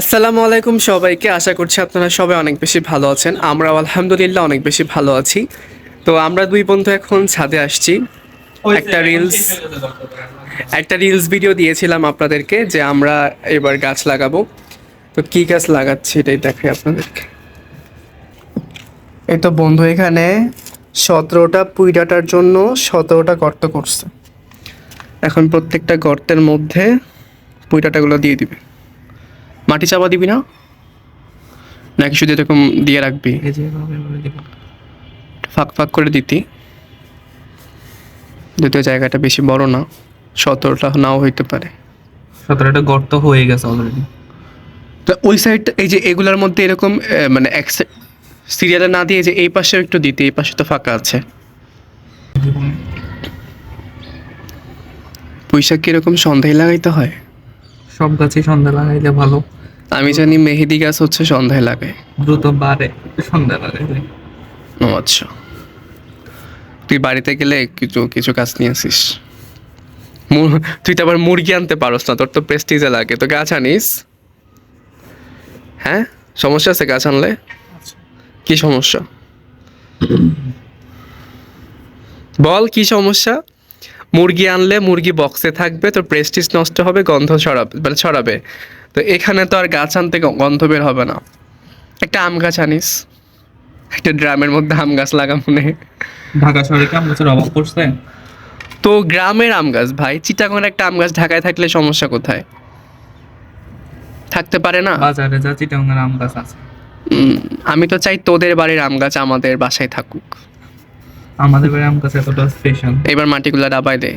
আসসালামু আলাইকুম সবাইকে। আশা করছি আপনারা সবাই অনেক বেশি ভালো আছেন। আমরাও আলহামদুলিল্লাহ অনেক বেশি ভালো আছি। তো আমরা দুই বন্ধু এখন ছাদে আসছি। একটা রিলস একটা রিলস ভিডিও দিয়েছিলাম আপনাদেরকে যে আমরা এবার গাছ লাগাবো। তো কি গাছ লাগাচ্ছি এটাই দেখাই আপনাদেরকে। এই তো বন্ধু এখানে সতেরোটা পুই ডাটার জন্য সতেরোটা গর্ত করছে। এখন প্রত্যেকটা গর্তের মধ্যে পুই ডাটাগুলো দিয়ে দিবে। মাটি চাপা দিবি না? নাকি শুধু এরকম দিয়ে রাখবি। ফাঁক ফাঁক করে দিতি। যদিও জায়গাটা বেশি বড় না সতেরোটা নাও হইতে পারে। সতেরোটা গর্ত হয়ে গেছে অলরেডি তো ওই সাইড এই যে এগুলার মধ্যে এরকম মানে এক সিরিয়ালে না দিয়ে যে এই পাশেও একটু দিতে এই পাশে তো ফাঁকা আছে। পুঁইশাক কি এরকম সন্ধ্যায় লাগাইতে হয়? সব গাছে সন্ধ্যা লাগাইলে ভালো। আমি জানি মেহেদি গাছ হচ্ছে সন্ধ্যায় লাগে। দ্রুত বাড়ে সন্ধ্যা লাগাইলে ও আচ্ছা। তুই বাড়িতে গেলে কিছু কিছু কাজ নিয়ে আসিস। তুই তো আবার মুরগি আনতে পারস না তোর তো প্রেস্টিজে লাগে। তো গাছ আনিস? হ্যাঁ? সমস্যা আছে গাছ আনলে? কি সমস্যা? বল কি সমস্যা? মুরগি আনলে মুরগি বক্সে থাকবে তোর প্রেস্টিজ নষ্ট হবে গন্ধ ছড়াবে মানে ছড়াবে। তো এখানে তো আর গাছ আনতে গন্ধ বের হবে না। একটা আম গাছ আনিস। একটা ড্রামের মধ্যে আম গাছ লাগা মনে। ঢাকা শহরে কি গাছের অভাব পড়ছে? তো গ্রামের আম গাছ ভাই চিটাগনের একটা আম গাছ ঢাকায় থাকলে সমস্যা কোথায়? থাকতে পারে না। বাজারে যা আম গাছ আছে। আমি তো চাই তোদের বাড়ির আম গাছ আমাদের বাসায় থাকুক। আমাদের বাড়ির আম গাছ এতটা স্পেশাল এবার মাটিগুলো ডাবাই দে।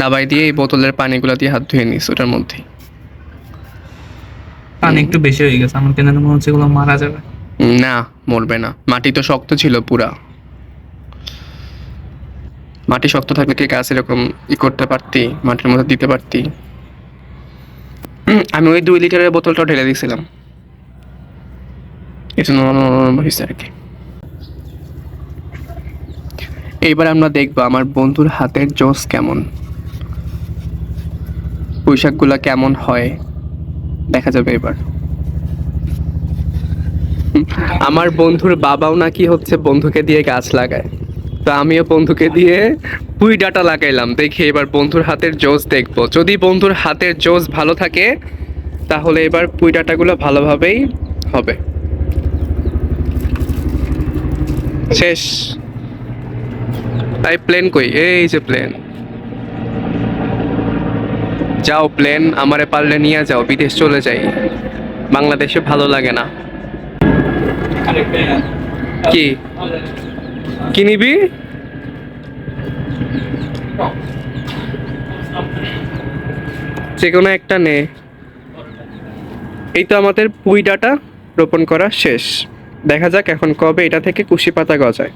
ডাবাই দিয়ে এই বোতলের পানিগুলো দিয়ে হাত ধুয়ে নিস ওটার মধ্যে পানি একটু বেশি হয়ে গেছে আমার কেন মনে হচ্ছে এগুলো মারা যাবে। না মরবে না। মাটি তো শক্ত ছিল পুরা। মাটি শক্ত থাকলে কি গাছ এরকম ই করতে পারতি মাটির মধ্যে দিতে পারতি? আমি ওই দুই লিটারের বোতলটাও ঢেলে দিয়েছিলাম। এটা নরম নরম হয়েছে আর কি। এইবার আমরা দেখব আমার বন্ধুর হাতের জোস কেমন। পোশাকগুলো কেমন হয়, দেখা যাবে এবার। আমার বন্ধুর বাবাও নাকি হচ্ছে বন্ধুকে দিয়ে গাছ লাগায়। তো আমিও বন্ধুকে দিয়ে পুই ডাটা লাগাইলাম। দেখি এবার বন্ধুর হাতের জোস দেখব। যদি বন্ধুর হাতের জোস ভালো থাকে, তাহলে এবার পুই ডাটাগুলো ভালোভাবেই হবে। শেষ। তাই প্লেন কই এই যে প্লেন যাও প্লেন আমারে পারলে নিয়ে যাও, বিদেশ চলে যাই। বাংলাদেশে ভালো লাগে না। কি? কি নিবি? যে কোনো একটা নে। এই তো আমাদের পুই ডাটা রোপণ করা শেষ। দেখা যাক এখন কবে এটা থেকে কুশি পাতা গজায়।